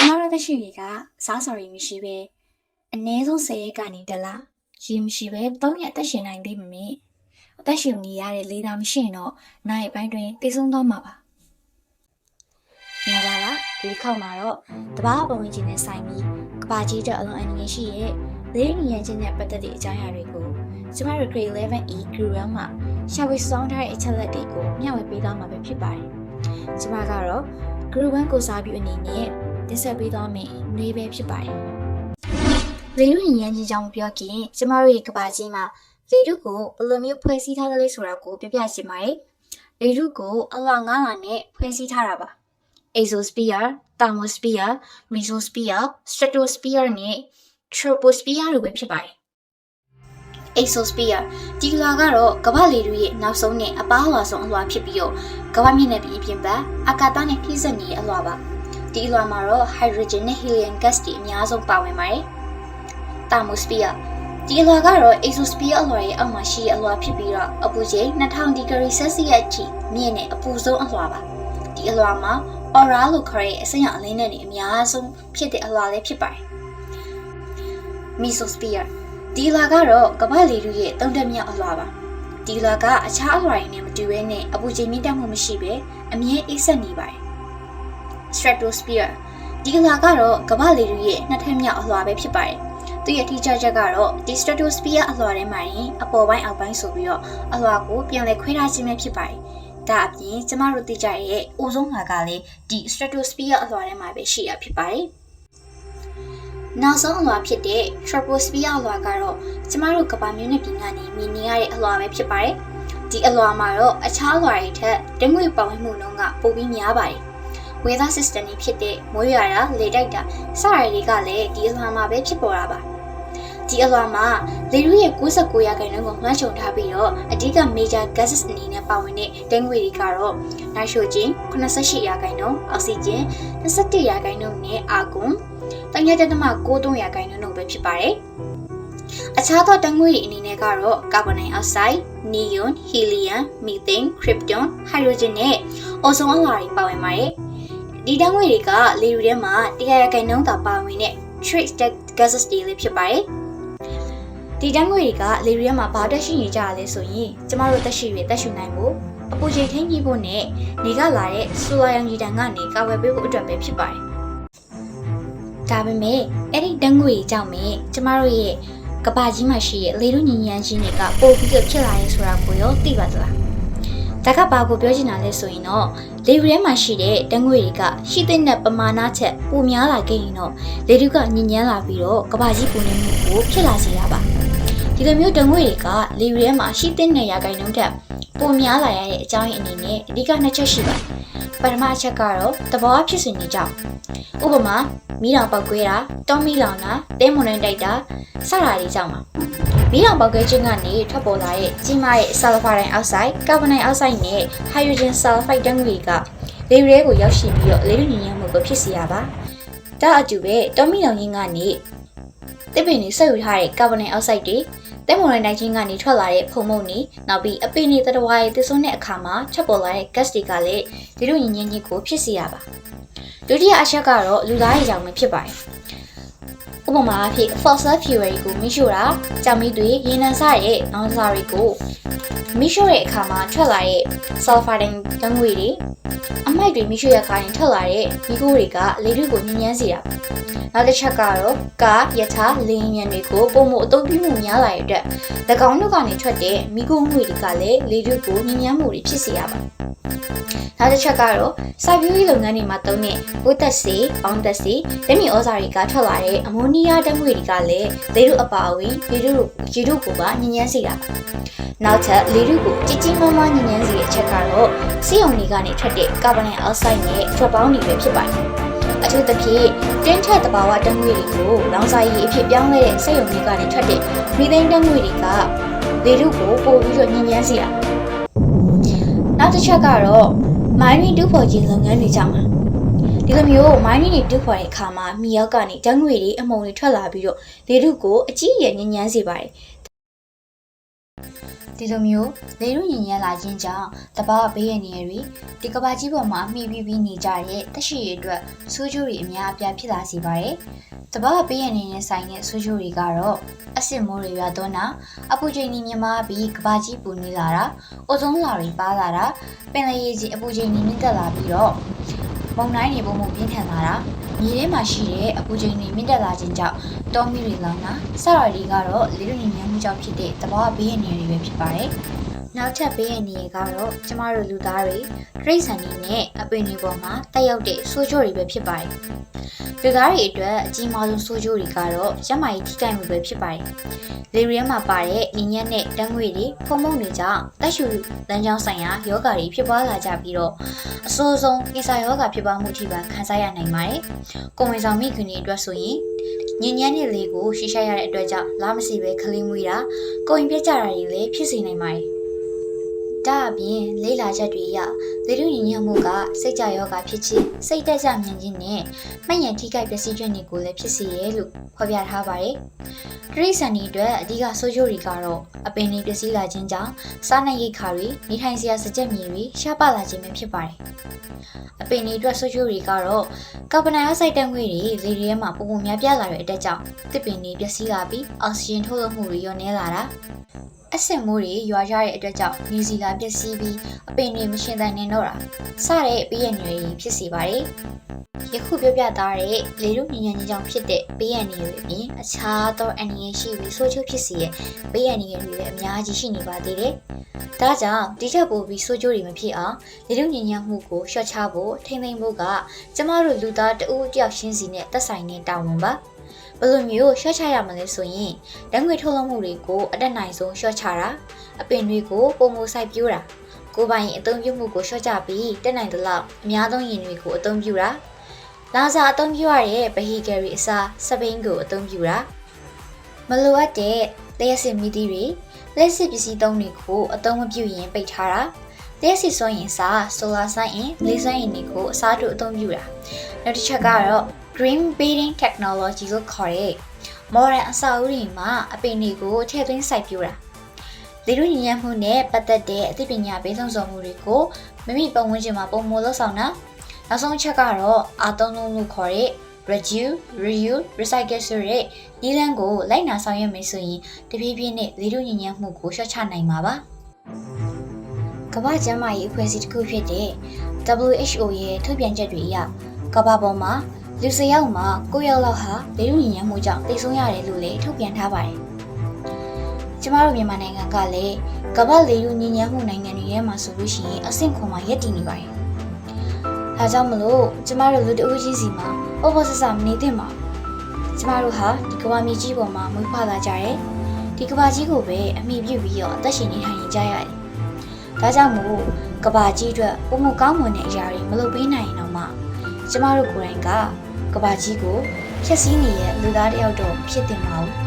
ကျမတို့သက်ရှိတွေကစားစော်ရီမရှိပဲအနည်းဆုံး10ရက်ကနေတလားရေမရှိပဲ3ရက်အသက်ရှင်နိုင်သေးမမေအသက်ရှင်နေရတဲ့လေသာမရှိရင်တော့နိုင်အပိုင်းတွင်တည်ဆုံးသွားမှာပါမြင်လာလားဒီခေါက်မှာတော့တဘာပုံဝင်ခြင်းနဲ့ဆိုင်ပြီးကဘာကြီးတဲ့အလုံးအငင်းရှိရဲ့လေးငရင်ချင်းနဲ့ပတ်သက်တဲ့အကြောင်းအရာတွေကိုကျမတို့ grade 11E group မှာရှာဖွေစောင်းထားတဲ့အချက်လက်တွေကိုမျှဝေပေးသွားမှာပဲဖြစ်ပါတယ်ကျမကတော့ group 1ကိုစားပြီးအနေနဲ့ တင်ဆက်ပေးသွားမယ်နေပဲဖြစ်ပါတယ်လေလူညဉ့်ချင်းကြောင့်မပြောခင်ကျမတို့ရဲ့ကဘာကြီးမှာလေလူကိုဘယ်လိုမျိုးဖွဲ့စည်းထားသလဲဆိုတာကိုပြပြချင်ပါတယ်လေလူကိုအလွန်ငါးလာနဲ့ဖွဲ့စည်းထားတာပါ exosphere, thermosphere, mesosphere, stratosphere နဲ့ troposphere လို့ပဲဖြစ်ပါတယ်။ exosphere ဒီလွာကတော့ကမ္ဘာလေထုရဲ့နောက်ဆုံးနဲ့အပါအလွာဆုံးအလွာဖြစ်ပြီးတော့ကမ္ဘာမြေနဲ့ပြည်ပြင်ပအာကာသနဲ့ပြည့်စက်နေတဲ့အလွာပါ။ ဒီအလွာမှာတော့ hydrogen နဲ့ helium gas တွေအများဆုံးပါဝင်ပါတယ်။ thermosphere ဒီအလွာကတော့ exosphere အလွာရဲ့အောက်မှာရှိတဲ့အလွာဖြစ်ပြီးတော့အပူချိန်2000ဒီဂရီဆယ်စီယပ်အထိမြင့်တဲ့အပူဆုံးအလွာပါ။ဒီအလွာမှာ aura လို့ခေါ်တဲ့အစိမ်းအအလင်းနဲ့နေအများဆုံးဖြစ်တဲ့အလွာလေးဖြစ်ပါတယ်။ mesosphere ဒီလွာကတော့ကမ္ဘာလေထုရဲ့တုံးတက်မြောက်အလွာပါ။ဒီလွာကအခြားအလွာတွေနဲ့မတူဘဲနဲ့အပူချိန်မြင့်တက်မှုမရှိဘဲအမြဲအေးဆက်နေပါတယ်။ stratosphere ဒီလွာကတော့ကမ္ဘာလေထုရဲ့နှစ်ထပ်မြောက်အလွာပဲဖြစ်ပါတယ်။သူရဲ့ထိကြချက်ကတော့ဒီ stratosphere အလွာထဲမှာရင်အပေါ်ပိုင်းအောက်ပိုင်းဆိုပြီးတော့အလွာကိုပြန်လည်ခွဲထားခြင်းပဲဖြစ်ပါတယ်။ဒါအပြင်ကျမတို့သိကြရဲ့အိုဇုံးလာကလည်းဒီ stratosphere အလွှာထဲမှာပဲရှိရဖြစ်ပါတယ်။နောက်ဆုံးအလွှာဖြစ်တဲ့ troposphere အလွှာကတော့ကျမတို့ကမ္ဘာမျိုးနဲ့ပြည်ကနေမြင်နေရတဲ့အလွှာပဲဖြစ်ပါတယ်။ဒီအလွှာမှာတော့အခြားအလွှာတွေထက်တငွေပေါင်းမှုနှုန်းကပိုပြီးများပါတယ်။ weather system တွေဖြစ်တဲ့မိုးရွာတာလေတိုက်တာစရတွေကလည်းဒီအလွှာမှာပဲဖြစ်ပေါ်တာပါ။ဒီအလွှာမှာလေထုရဲ့69ရာခိုင်နှုန်းကိုမှန်းချုံထားပြီးတော့အဓိက major gases အနေနဲ့ပါဝင်တဲ့တငွေတွေကတော့ nitrogen 88ရာခိုင်နှုန်းအောက်ဆီဂျင်21ရာခိုင်နှုန်းနဲ့အာဂွန်3.93ရာခိုင်နှုန်းတို့ပဲဖြစ်ပါတယ်။အခြားသောတငွေတွေအနေနဲ့ကတော့ကာဗွန်ဒိုင်အောက်ဆိုက်၊နီယွန်၊ဟီလီယမ်၊မီသိန်း၊ခရစ်တွန်၊ဟိုက်ဒရိုဂျင်နဲ့အိုဇုံအလွှာတွေပါဝင်ပါတယ်။ ဒီတငွေတွေကလေထုထဲမှာတရားရခိုင်နှုန်းသာပါဝင်တဲ့ trace gases တွေလည်းဖြစ်ပါတယ်။ဒီတငွေတွေကလေထုထဲမှာဘာတက်ရှိနေကြရလဲဆိုရင်ကျမတို့တက်ရှိရတက်ရှူနိုင်ဖို့အပူချိန်ထိန်းကြီးဖို့နဲ့နေကလာတဲ့ဆိုလာရောင်ခြည်တံကနေကာဝယ်ပေးဖို့အတွက်ပဲဖြစ်ပါတယ်။ဒါပေမဲ့အဲ့ဒီတန်းငွေကြောင့်မင်းကျမတို့ရဲ့ကဘာကြီးမှာရှိတဲ့လေထုညဉ့်ညမ်းခြင်းတွေကပိုပြီးတော့ဖြစ်လာရဲဆိုတာကိုရောသိပါသလား။ ဒါကဘာကိုပြောချင်တာလဲဆိုရင်တော့လေထုထဲမှာရှိတဲ့တန်းငွေတွေကရှိတဲ့ပမာဏချက်ပိုများလာခဲ့ရင်တော့လေထုကညဉ့်ညမ်းလာပြီးတော့ကဘာကြီးပူနေမှုကိုဖြစ်လာစေတာပါ။ ဒီလိုမျိုးတငွေတွေကလေထဲမှာရှိတဲ့ရာခိုင်နှုန်းထက်ပိုများလာရတဲ့အကြောင်းရင်းအနေနဲ့အဓိကနှစ်ချက်ရှိပါတယ်။ပထမအချက်ကတော့သဘောအဖြစ်စဉ်တွေကြောင့်ဥပမာမီးတောင်ပောက်ကွဲတာတောမီးလောင်တာတဲမွန်တိုင်းတိုက်တာစတာတွေကြောင့်ပါမီးတောင်ပောက်ကွဲခြင်းကနေထွက်ပေါ်လာတဲ့ကြီးမားတဲ့ဆာလဖာဒိုင်အောက်ဆိုက်ကာဗွန်ဒိုင်အောက်ဆိုက်နဲ့ဟိုက်ဒရိုဂျင်ဆာလဖိုက်တန်းတွေကလေရဲကိုရောက်ရှိပြီးတော့လေထုညဉ့်ညမ်းမှုကိုဖြစ်စေရပါဒါအတူပဲတောမီးလောင်ခြင်းကနေတစ်ပင်တွေဆက်ယူထားတဲ့ကာဗွန်ဒိုင်အောက်ဆိုက်တွေ တဲမွန်ရိုင်းတိုင်းချင်းကနေထွက်လာတဲ့ဖုံမုံနေနောက်ပြီးအပိနေတတဝါရဲ့သစ်ဆွန်းတဲ့အခါမှာချက်ပေါ်လာတဲ့ gas တွေကလည်းဒီလိုညင်ညင်ကြီးကိုဖြစ်စေရပါ ဒုတိယအချက်ကတော့လူသားရဲ့ကြောင့်ပဲဖြစ်ပါတယ်ဥပမာအဖြစ် fossil fuel တွေကိုမိရှို့တာကြောင်မီးတွေရေနံစတဲ့နောင်စာတွေကိုမိရှို့တဲ့အခါမှာထွက်လာတဲ့ sulfur ဓာတ်ငွေတွေအမိုက်တွေမိရှို့ရခါရင်ထွက်လာတဲ့မိခိုးတွေကလေထုကိုညဉ့်ညမ်းစေတာနောက်တစ်ချက်ကတော့ကားယထာလင်းမြန်တွေကိုပုံမှုအသုံးပြုမှုများလာတဲ့အတွက်၎င်းတို့ကနေထွက်တဲ့မိခိုးငွေတွေကလည်းလေထုကိုညဉ့်ညမ်းမှုတွေဖြစ်စေရပါတယ်နောက်တစ်ချက်ကတော့စိုက်ပျိုးရေးလုပ်ငန်းတွေမှာသုံးတဲ့ပိုးသက်စေ၊ပေါင်းသက်စေ၊လက်မြဩဇာတွေကထွက်လာတဲ့အမိုနီးယားဓာတ်ငွေတွေကလည်းလေထုအပါအဝင်လေထုရေထုကိုပါညဉ့်ညမ်းစေတာပါနောက်ထပ်လေထုကိုကြည်ကြီးမားမားညဉ့်ညမ်းစေတဲ့အချက်ကတော့စီယုံတွေကနေထွက်တဲ့ကာဗွန်ဒိုင်အောက်ဆိုက်နဲ့ထွက်ပေါင်းတွေပဲဖြစ်ပါတယ်အထူးသဖြင့်တင်းထက်တဘာဝတံငွေတွေကိုလောင်စာရည်အဖြစ်ပြောင်းလဲတဲ့စက်ရုံတွေကနေထွက်တဲ့မီသိန်းတံငွေတွေကလေထုကိုပိုပြီးတော့ညဉ့်ညမ်းစေတာနောက်တစ်ချက်ကတော့ mining တူဖော်ခြင်းလုပ်ငန်းတွေကြောင့်ပါ ဒီလိုမျိုး mining တွေတူဖော်တဲ့အခါမှာမြေရောက်ကနေတံငွေတွေအမုံတွေထွက်လာပြီးတော့လေထုကိုအကြီးအကျယ်ညဉ့်ညမ်းစေပါတယ်ဒီလိုမျိုးလေရုညင်ညံလာခြင်းကြောင့်တဘာဝဘေးရည်နေရီဒီကဘာကြီးပေါ်မှာမှီပြီးပြီးနေကြတဲ့တက်ရှိရအတွက်ဆိုးကျိုးတွေအများအပြားဖြစ်လာစေပါတယ်။တဘာဝဘေးရည်နေနဲ့ဆိုင်တဲ့ဆိုးကျိုးတွေကတော့အဆစ်မိုးတွေရွာသွန်းတာအပူချိန်ကြီးမြင့်မားပြီးကဘာကြီးပူနေလာတာအိုဇုံးလာတွေပါလာတာပင်လယ်ရေကြီးအပူချိန်ကြီးမြင့်တက်လာပြီးတော့ မုန်တိုင်းတွေပုံမှုပြင်းထန်လာတာမြေထဲမှာရှိတဲ့အပူချိန်တွေမြင့်တက်လာခြင်းကြောင့်တောမီတွေလောင်တာစရတွေကတော့လေရုညင်ညံမှုကြောင့်ဖြစ်တဲ့တဘာဝဘေးရည်နေတွေပဲဖြစ်ပါတယ်။ နောက်ထပ်ဘေးရည်နေကတော့ကျမတို့လူသားတွေတရိတ်ဆန်နေနဲ့အပင်တွေပေါ်မှာတက်ရောက်တဲ့ဆိုးကျိုးတွေပဲဖြစ်ပါတယ်။လူသားတွေအတွက်အကြီးမားဆုံးဆိုးကျိုးတွေကတော့ရမိုင်ထိခိုက်မှုပဲဖြစ်ပါတယ်။လေရီယမ်မှာပါတဲ့ညညက်နဲ့တန်းငွေတွေဖုံဖုံတွေကြောင့်တက်ရှူလမ်းကြောင်းဆိုင်ရာယောဂါတွေဖြစ်ပွားလာကြပြီးတော့အဆိုးဆုံးကိစ္စယောဂါဖြစ်ပွားမှုထိပါခံစားရနိုင်ပါတယ်။ကိုယ်ဝင်ဆောင်မိခင်တွေအတွက်ဆိုရင်ညဉ့်ညမ်းတဲ့လေကိုရှိရှိရတဲ့အတွက်ကြောင့်လာမစီပဲခလင်းမွေးတာကိုရင်ပြက်ကြတာတွေလည်းဖြစ်စေနိုင်ပါတယ်။ ဒါအပြင်လေးလာချက်တွေအရလေလူညဉ့်ညမ်းမှုကစိတ်ကြယောဂဖြစ်ခြင်းစိတ်တက်ကြမြန်ခြင်းနဲ့မှတ်ရန်ထိခိုက်ပျက်စီးခြင်းတွေကိုလည်းဖြစ်စေရဲလို့ဖော်ပြထားပါတယ်။တရိတ်ဆန်တွေအတွက်အဓိကဆိုးကျိုးတွေကတော့အပင်တွေပျက်စီးလာခြင်းကြောင့်စားနပ်ရိက္ခာတွေနေထိုင်စရာစကြက်မြေတွေရှားပါလာခြင်းပဲဖြစ်ပါတယ်။အပင်တွေအတွက်ဆိုးကျိုးတွေကတော့ကာဗွန်ဒိုင်အောက်ဆိုက်ဓာတ်ငွေ့တွေလေတွေထဲမှာပုံပုံများပြားလာတဲ့အတက်ကြောင့်တစ်ပင်တွေပျက်စီးလာပြီးအောက်ဆီဂျင်ထုတ်လွှတ်မှုတွေလျော့နည်းလာတာ အဆင့်မိုးတွေရွာရတဲ့အတွက်ကြောင့်နေစီလာပျက်စီးပြီးအပင်တွေမရှင်သန်နေတော့တာစတဲ့ဘေးရန်တွေဖြစ်စေပါတယ်။ယခုပြောပြထားတဲ့လေရုညဉ့်ညံ့ခြင်းကြောင့်ဖြစ်တဲ့ဘေးရန်တွေအပြင်အခြားသောအန္တရာယ်ရှိပြီးဆိုးချိုးဖြစ်စေတဲ့ဘေးရန်တွေလည်းအများကြီးရှိနေပါသေးတယ်။ဒါကြောင့်တိကျပို့ပြီးဆိုးချိုးတွေမဖြစ်အောင်လေရုညဉ့်ညံ့မှုကိုရှော့ချဖို့ထိမ့်သိမ့်ဖို့ကကျမတို့လူသားတဦးတယောက်ချင်းစီနဲ့သက်ဆိုင်တဲ့တာဝန်ပါ။ ဘယ်လိုမျိုးရှော့ချရမလဲဆိုရင်ဓာတ်ငွေထုတ်လွှတ်မှုတွေကိုအတက်နိုင်ဆုံးရှော့ချတာအပင်တွေကိုပုံမစိုက်ပြိုးတာကိုယ်ပိုင်အသုံးပြုမှုကိုရှော့ချပြီးတက်နိုင်သလောက်အများဆုံးယင်တွေကိုအသုံးပြုတာလာစာအသုံးပြုရတဲ့ဗဟီကယ်ရီအစားစပိန်ကိုအသုံးပြုတာမလိုအပ်တဲ့လျှက်စစ်မီဒီတွေလက်စစ်ပစ္စည်းသုံးတွေကိုအသုံးမပြုရင်ပိတ်ထားတာလျှက်စစ်စွမ်းရင်စားဆိုလာဆိုင်ရင်လေးဆိုင်ရင်တွေကိုအစားထိုးအသုံးပြုတာနောက်တစ်ချက်ကတော့ green building technology လို့ခေါ်တဲ့ modern အဆောက်အဦတွေမှာအပင်တွေကိုထည့်သွင်းစိုက်ပျိုးတာလေလူညဉ့်ညံ့မှုနဲ့ပတ်သက်တဲ့အသိပညာပေးဆုံးစုံမှုတွေကိုမိမိပတ်ဝန်းကျင်မှာပုံမလို့ဆောင်တာနောက်ဆုံးချက်ကတော့အာသုံးလုံးလို့ခေါ်တဲ့ reduce reuse recycle ဆိုတဲ့နည်းလမ်းကိုလိုက်နာဆောင်ရွက်မယ်ဆိုရင်တဖြည်းဖြည်းနဲ့လေလူညဉ့်ညံ့မှုကိုလျှော့ချနိုင်မှာပါကမ္ဘာ့ကျန်းမာရေးအဖွဲ့အစည်းတစ်ခုဖြစ်တဲ့ WHO ရဲ့ထုတ်ပြန်ချက်တွေအရကမ္ဘာပေါ်မှာ လူ၁၀ယောက်မှာ9ယောက်လောက်ဟာလေလူညဉ့်ညံ့မှုကြောင့်တိတ်ဆုံးရတယ်လို့လည်းထုတ်ပြန်ထားပါတယ်။ကျမတို့မြန်မာနိုင်ငံကလည်းကမ္ဘာလေလူညဉ့်ညံ့မှုနိုင်ငံတွေထဲမှာဆိုလို့ရှိရင်အဆင့်ခွန်မှာရပ်တည်နေပါတယ်။ဒါကြောင့်မလို့ကျမတို့လူတဦးချင်းစီမှာဩဘောဆဆမနေသင့်ပါဘူး။ကျမတို့ဟာဒီကမ္ဘာမြေကြီးပေါ်မှာမွေးဖွားလာကြတယ်။ဒီကမ္ဘာကြီးကိုပဲအမိပြုပြီးတော့အသက်ရှင်နေထိုင်နေကြရတယ်။ဒါကြောင့်မို့ကမ္ဘာကြီးအတွက်ပုံမကောင်းမွန်တဲ့အရာတွေမလုပ်ပေးနိုင်ရင်တော့မှကျမတို့ကိုယ်တိုင်က ကဘာကြီးကိုဖြည့်ဆည်းနေတဲ့လူသားတယောက်တော့ဖြစ်တင်ပါဘူး